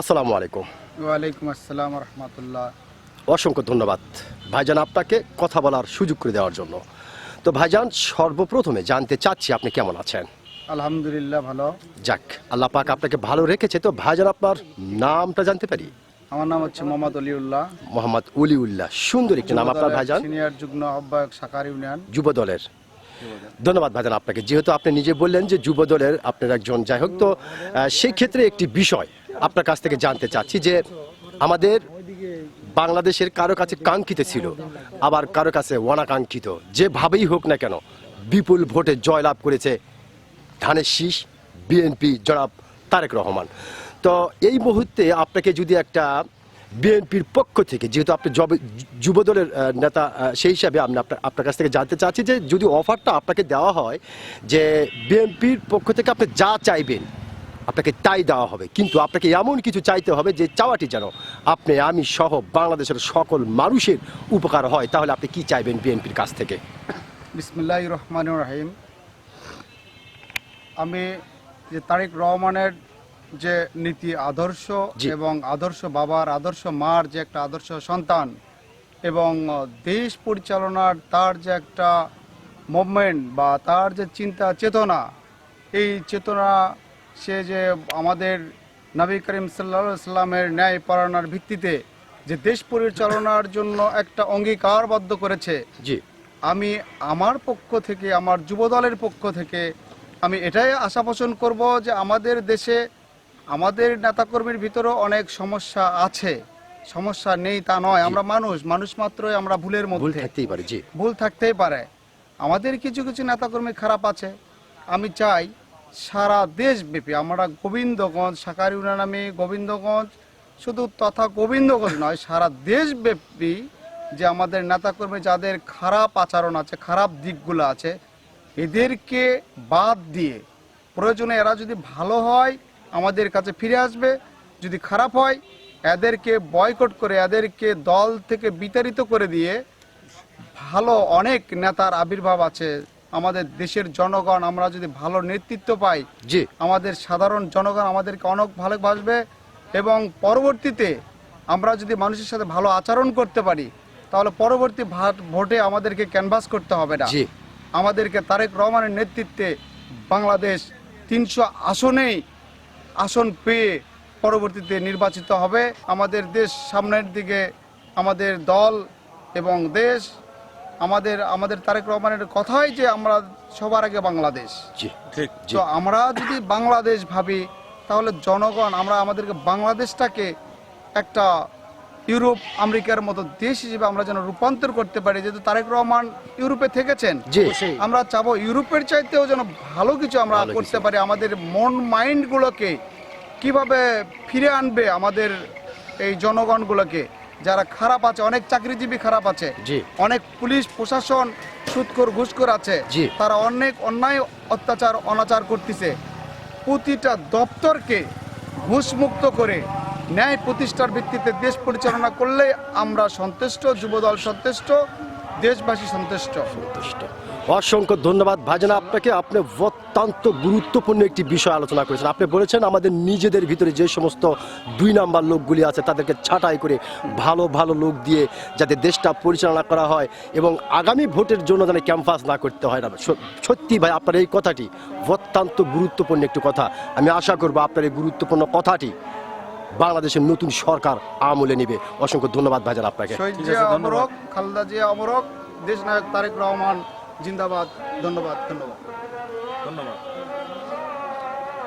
আসসালামু আলাইকুম। ওয়ালাইকুম আসসালাম রহমতুল্লাহ। অসংখ্য ধন্যবাদ। ভাইজান আপনাকে কথা বলার সুযোগ করে দেওয়ার জন্য। তো ভাইজান সর্বপ্রথমে জানতে চাচ্ছি আপনি কেমন আছেন? আলহামদুলিল্লাহ ভালো। যাক আল্লাহ পাক আপনাকে ভালো রেখেছে তো ভাইজান আপনার নামটা জানতে পারি? আমার নাম হচ্ছে মোহাম্মদ অলিউল্লাহ। মোহাম্মদ অলিউল্লাহ সুন্দর একটি নাম আপনার ভাইজান। সিনিয়র যুগ্ম আহ্বায়ক সাকার ইউনিয়ন। যুব দলের ধন্যবাদ ভাইজান আপনাকে। যেহেতু আপনি নিজে বললেন যে যুব দলের আপনার একজন যাই হোক তো সেই ক্ষেত্রে একটি বিষয় আপনার কাছ থেকে জানতে চাচ্ছি যে আমাদের বাংলাদেশের কারও কাছে কাঙ্ক্ষিত ছিল, আবার কারও কাছে অনাকাঙ্ক্ষিত। যেভাবেই হোক না কেন, বিপুল ভোটে জয়লাভ করেছে ধানের শীষ বিএনপি জনাব তারেক রহমান। তো এই মুহূর্তে আপনাকে যদি একটা বিএনপির পক্ষ থেকে, যেহেতু আপনি জব- যুব দলের নেতা সেই হিসাবে আমি আপনার আপনার কাছ থেকে জানতে চাচ্ছি যে যদি অফারটা আপনাকে দেওয়া হয় যে বিএনপির পক্ষ থেকে আপনি যা চাইবেন আপনাকে তাই দেওয়া হবে। কিন্তু আপনাকে এমন কিছু চাইতে হবে যে চাওয়াটি যেন আপনি আমি সহ বাংলাদেশের সকল মানুষের উপকার হয়। তাহলে আপনি কি চাইবেন বিএনপির কাছ থেকে? বিসমিল্লাহ রহমান রাহিম। আমি যে তারেক রহমানের যে নীতি আদর্শ এবং আদর্শ বাবার আদর্শ মার যে একটা আদর্শ সন্তান এবং দেশ পরিচালনার তার যে একটা মুভমেন্ট বা তার যে চিন্তা চেতনা এই চেতনা সে যে আমাদের নবী করিম সাল্লা সাল্লামের ন্যায় পরায়ণার ভিত্তিতে যে দেশ পরিচালনার জন্য একটা অঙ্গীকারবদ্ধ করেছে জি। আমি আমার পক্ষ থেকে আমার যুবদলের পক্ষ থেকে আমি এটাই আশা পোষণ করব যে আমাদের দেশে আমাদের নেতাকর্মীর ভিতরেও অনেক সমস্যা আছে। সমস্যা নেই তা নয় আমরা মানুষ মানুষ মাত্রই আমরা ভুলের ভুল মধ্যে। থাকতেই পারে জি। ভুল থাকতেই পারে। আমাদের কিছু কিছু নেতাকর্মী খারাপ আছে। আমি চাই সারা দেশব্যাপী, আমরা গোবিন্দগঞ্জ সাকার ইউনিয়ন আমি গোবিন্দগঞ্জ, শুধু তথা গোবিন্দগঞ্জ নয়, সারা দেশব্যাপী যে আমাদের নেতাকর্মী, যাদের খারাপ আচরণ আছে, খারাপ দিকগুলো আছে, এদেরকে বাদ দিয়ে প্রয়োজনে এরা যদি ভালো হয়, আমাদের কাছে ফিরে আসবে, যদি খারাপ হয়, এদেরকে বয়কট করে, এদেরকে দল থেকে বিতাড়িত করে দিয়ে ভালো অনেক নেতার আবির্ভাব আছে আমাদের দেশের জনগণ আমরা যদি ভালো নেতৃত্ব পাই জি। আমাদের সাধারণ জনগণ আমাদেরকে অনেক ভালোবাসবে এবং পরবর্তীতে আমরা যদি মানুষের সাথে ভালো আচরণ করতে পারি তাহলে পরবর্তী ভাট- ভোটে আমাদেরকে ক্যানভাস করতে হবে না। আমাদেরকে তারেক রহমানের নেতৃত্বে বাংলাদেশ তিনশো আসনেই আসন পেয়ে পরবর্তীতে নির্বাচিত হবে। আমাদের দেশ সামনের দিকে আমাদের দল এবং দেশ আমাদের আমাদের তারেক রহমানের কথাই যে আমরা সবার আগে বাংলাদেশ। জি ঠিক জি। তো আমরা যদি বাংলাদেশ ভাবি তাহলে জনগণ আমরা আমাদেরকে বাংলাদেশটাকে একটা ইউরোপ আমেরিকার মতো দেশ হিসেবে আমরা যেন রূপান্তর করতে পারি যেহেতু তারেক রহমান ইউরোপে থেকেছেন জি। আমরা চাবো ইউরোপের চাইতেও যেন ভালো কিছু আমরা করতে পারি আমাদের মন মাইন্ডগুলোকে কীভাবে ফিরে আনবে আমাদের এই জনগণগুলোকে? যারা খারাপ আছে অনেক চাকরিজীবী খারাপ আছে অনেক পুলিশ প্রশাসন সুৎখোর ঘুষখোর আছে। তারা অনেক অন্যায় অত্যাচার অনাচার করতেছে। প্রতিটা দপ্তরকে ঘুষমুক্ত করে ন্যায় প্রতিষ্ঠার ভিত্তিতে দেশ পরিচালনা করলে আমরা সন্তুষ্ট যুবদল সন্তুষ্ট দেশবাসী সন্তুষ্ট। সন্তুষ্ট। অসংখ্য ধন্যবাদ। ভাজনা আপনাকে আপনি অত্যন্ত গুরুত্বপূর্ণ একটি বিষয় আলোচনা করেছেন। আপনি বলেছেন আমাদের নিজেদের ভিতরে যে সমস্ত দুই নাম্বার লোকগুলি আছে তাদেরকে ছাঁটাই করে ভালো ভালো লোক দিয়ে যাতে দেশটা পরিচালনা করা হয় এবং আগামী ভোটের জন্য যেন ক্যাম্পাস না করতে হয় না। সত্যি ভাই আপনার এই কথাটি অত্যন্ত গুরুত্বপূর্ণ একটি কথা। আমি আশা করব আপনার এই গুরুত্বপূর্ণ কথাটি বাংলাদেশের নতুন সরকার আমলে নেবে। অসংখ্য ধন্যবাদ ভাইজান আপনাকে। খালেদা জিয়া অমরক দেশ নায়ক তারেক রহমান জিন্দাবাদ ধন্যবাদ ধন্যবাদ। ধন্যবাদ।